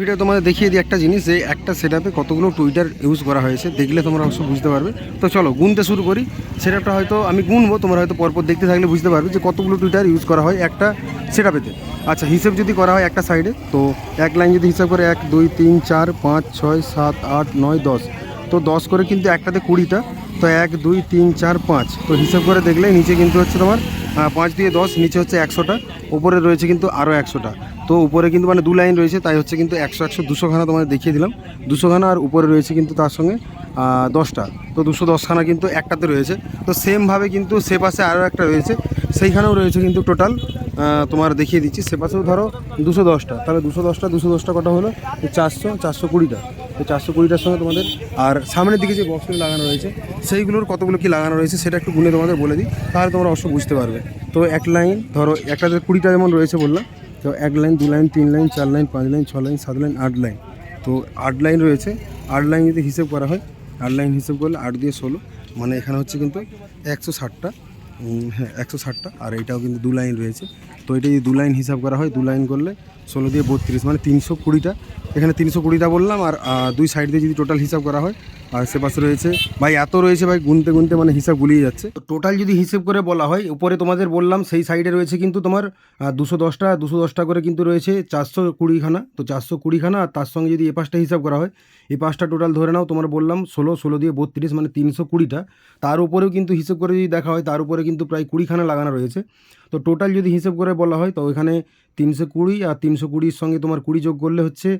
Video তোমাদের দেখিয়ে দিই একটা জিনিস, যে একটা সেটআপে কতগুলো টুইটার ইউজ করা হয়েছে, দেখলে তোমরা অবশ্যই বুঝতে পারবে। তো চলো, গুনতে শুরু করি। সেটআপটা হয়তো আমি গুনবো, তোমরা হয়তো পরপর দেখতে থাকলে বুঝতে পারবে যে কতগুলো টুইটার ইউজ করা হয় একটা সেটআপেতে আচ্ছা হিসেব যদি করা হয় একটা সাইডে তো এক লাইন যদি হিসাব করে এক, দুই, তিন, চার, পাঁচ, ছয়, সাত, আট, নয়, দশ। তো দশ করে কিন্তু একটাতে কুড়িটা, তো এক, দুই, তিন, চার, পাঁচ। তো হিসাব করে দেখলে নিচে কিন্তু হচ্ছে তোমার পাঁচ দিয়ে দশ, নিচে হচ্ছে একশোটা, উপরে রয়েছে কিন্তু আরও একশোটা। তো উপরে কিন্তু মানে দু লাইন রয়েছে, তাই হচ্ছে কিন্তু একশো একশো দুশোখানা তোমাদের দেখিয়ে দিলাম। দুশোখানা আর উপরে রয়েছে কিন্তু তার সঙ্গে দশটা। তো দুশো দশখানা কিন্তু একটাতে রয়েছে। তো সেমভাবে কিন্তু সে পাশে আরও একটা রয়েছে। সেইখানেও রয়েছে কিন্তু টোটাল তোমার দেখিয়ে দিচ্ছি। সে পাশেও ধরো দুশো দশটা। তাহলে দুশো দশটা দুশো দশটা কটা হলো? চারশো চারশো কুড়িটা। তো চারশো কুড়িটার সঙ্গে তোমাদের, আর সামনের দিকে যে বক্সগুলো লাগানো রয়েছে, সেইগুলোর কতগুলো কি লাগানো রয়েছে সেটা একটু গুনে তোমাদের বলে দিই, তাহলে তোমরা অবশ্য বুঝতে পারবে। তো এক লাইন, ধরো একটাতে কুড়িটা যেমন রয়েছে বললাম, তো এক লাইন, দু লাইন, তিন লাইন, চার লাইন, পাঁচ লাইন, ছ লাইন, সাত লাইন, আট লাইন। তো আট লাইন রয়েছে। আট লাইন যদি হিসেব করা হয়, আট লাইন হিসেব করলে আট দিয়ে ষোলো। মানে এখানে হচ্ছে কিন্তু একশো ষাটটা। একশো ষাটটা, আর এইটাও কিন্তু দু লাইন রয়েছে। তো এটা যদি দু লাইন হিসাব করা হয়, দু লাইন করলে ষোলো দিয়ে বত্রিশ মানে তিনশো কুড়িটা। এখানে তিনশো কুড়িটা বললাম, আর দুই সাইড দিয়ে যদি টোটাল হিসাব করা হয়, আর সে পাশে রয়েছে, ভাই, এত রয়েছে ভাই, গুনতে গুনতে মানে হিসাব গুলিয়ে যাচ্ছে। তো টোটাল যদি হিসেব করে বলা হয়, উপরে তোমাদের বললাম, সেই সাইডে রয়েছে কিন্তু তোমার দুশো দশটা দুশো দশটা করে কিন্তু রয়েছে চারশো কুড়িখানা। তো চারশো কুড়িখানা, আর তার সঙ্গে যদি এ পাশটা হিসাব করা হয় এই পাঁচটা টোটাল ধরে নাও, তোমার বললাম, ষোলো ষোলো দিয়ে বত্রিশ মানে তিনশো কুড়িটা। তার উপরেও কিন্তু হিসেব করে যদি দেখা হয়, তার উপরে কিন্তু প্রায় কুড়িখানা লাগানো রয়েছে। তো টোটাল যদি হিসেব করে বলা হয়, তো ওইখানে তিনশো কুড়ি আর তিনশো কুড়ির সঙ্গে তোমার কুড়ি যোগ করলে হচ্ছে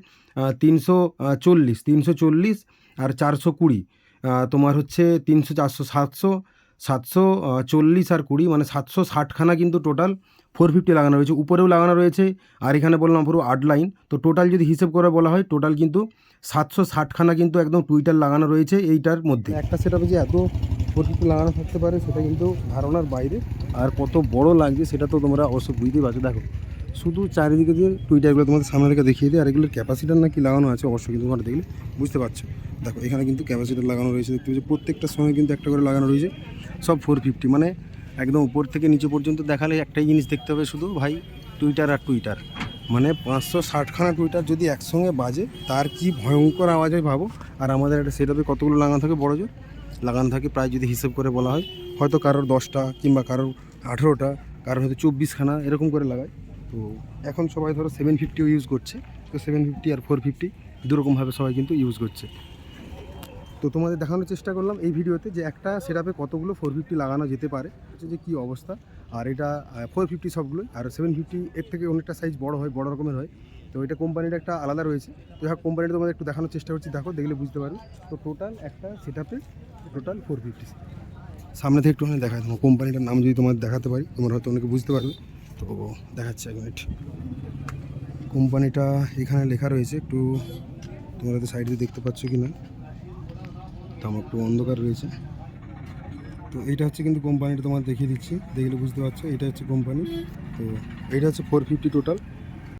তিনশো চল্লিশ তিনশো চল্লিশ আর চারশো কুড়ি। তোমার হচ্ছে তিনশো চারশো সাতশো সাতশো চল্লিশ আর কুড়ি মানে সাতশো ষাটখানা কিন্তু টোটাল ফোর ফিফটি লাগানো রয়েছে। উপরেও লাগানো রয়েছে আর এখানে বললাম পুরো আট লাইন তো টোটাল যদি হিসেব করে বলা হয় টোটাল কিন্তু সাতশো ষাটখানা কিন্তু একদম টুইটার লাগানো রয়েছে এইটার মধ্যে। একটা সেটাপে যে এত ফিফটি লাগানো থাকতে পারে, সেটা কিন্তু ধারণার বাইরে। আর কত বড় লাগছে সেটা তো তোমরা অবশ্য বুঝতেই পারছ। দেখো, শুধু চারিদিকে দিয়ে টুইটারগুলো তোমাদের সামনে থেকে দেখিয়ে দিই, আর এগুলোর ক্যাপাসিটার নাকি লাগানো আছে, অবশ্যই কিন্তু তোমরা দেখলে বুঝতে পারছ। দেখো, এখানে কিন্তু ক্যাপাসিটার লাগানো রয়েছে, দেখতে পাচ্ছি প্রত্যেকটার সময় কিন্তু একটা করে লাগানো রয়েছে, সব ফোর ফিফটি মানে একদম উপর থেকে নিচে পর্যন্ত দেখালে একটাই জিনিস দেখতে হবে শুধু ভাই, টুইটার আর টুইটার। মানে পাঁচশো ষাটখানা টুইটার যদি একসঙ্গে বাজে, তার কি ভয়ঙ্কর আওয়াজ হয় ভাবো। আর আমাদের একটা সেটাতে কতগুলো লাগানো থাকে বড় জোর লাগানো থাকে, প্রায় যদি হিসেব করে বলা হয়। হয়তো কারোর দশটা কিংবা কারোর আঠেরোটা, কারোর হয়তো চব্বিশখানা এরকম করে লাগায়। তো এখন সবাই ধরো সেভেন ফিফটিও ইউজ করছে। তো সেভেন ফিফটি আর ফোর ফিফটি দুরকমভাবে সবাই কিন্তু ইউজ করছে। তো তোমাদের দেখানোর চেষ্টা করলাম এই ভিডিওতে যে একটা সেটাপে কতগুলো ফোর ফিফটি লাগানো যেতে পারে। যে কী অবস্থা? আর এটা ফোর ফিফটি সবগুলোই। আর সেভেন ফিফটি এর থেকে অনেকটা সাইজ বড় হয়, বড় রকমের হয়। তো এটা কোম্পানির একটা আলাদা রয়েছে। তো হ্যাঁ কোম্পানিটা তোমাদের একটু দেখানোর চেষ্টা করছি। দেখো, দেখলে বুঝতে পারবে। তো টোটাল একটা সেটাপে টোটাল ফোর ফিফটি সামনে থেকে একটুখানি দেখা তোমার কোম্পানিটার নাম যদি তোমাদের দেখাতে পারি, তোমরা হয়তো অনেকে বুঝতে পারবে। তো দেখাচ্ছে এক মিনিট কোম্পানিটা এখানে লেখা রয়েছে। একটু তোমরা তো সাইডে দেখতে পাচ্ছ কি না তো আমার একটু অন্ধকার রয়েছে। তো এইটা হচ্ছে কিন্তু কোম্পানিটা তোমার দেখিয়ে দিচ্ছি। দেখলে বুঝতে পারছ, এটা হচ্ছে কোম্পানি। তো এইটা হচ্ছে ফোর ফিফটি টোটাল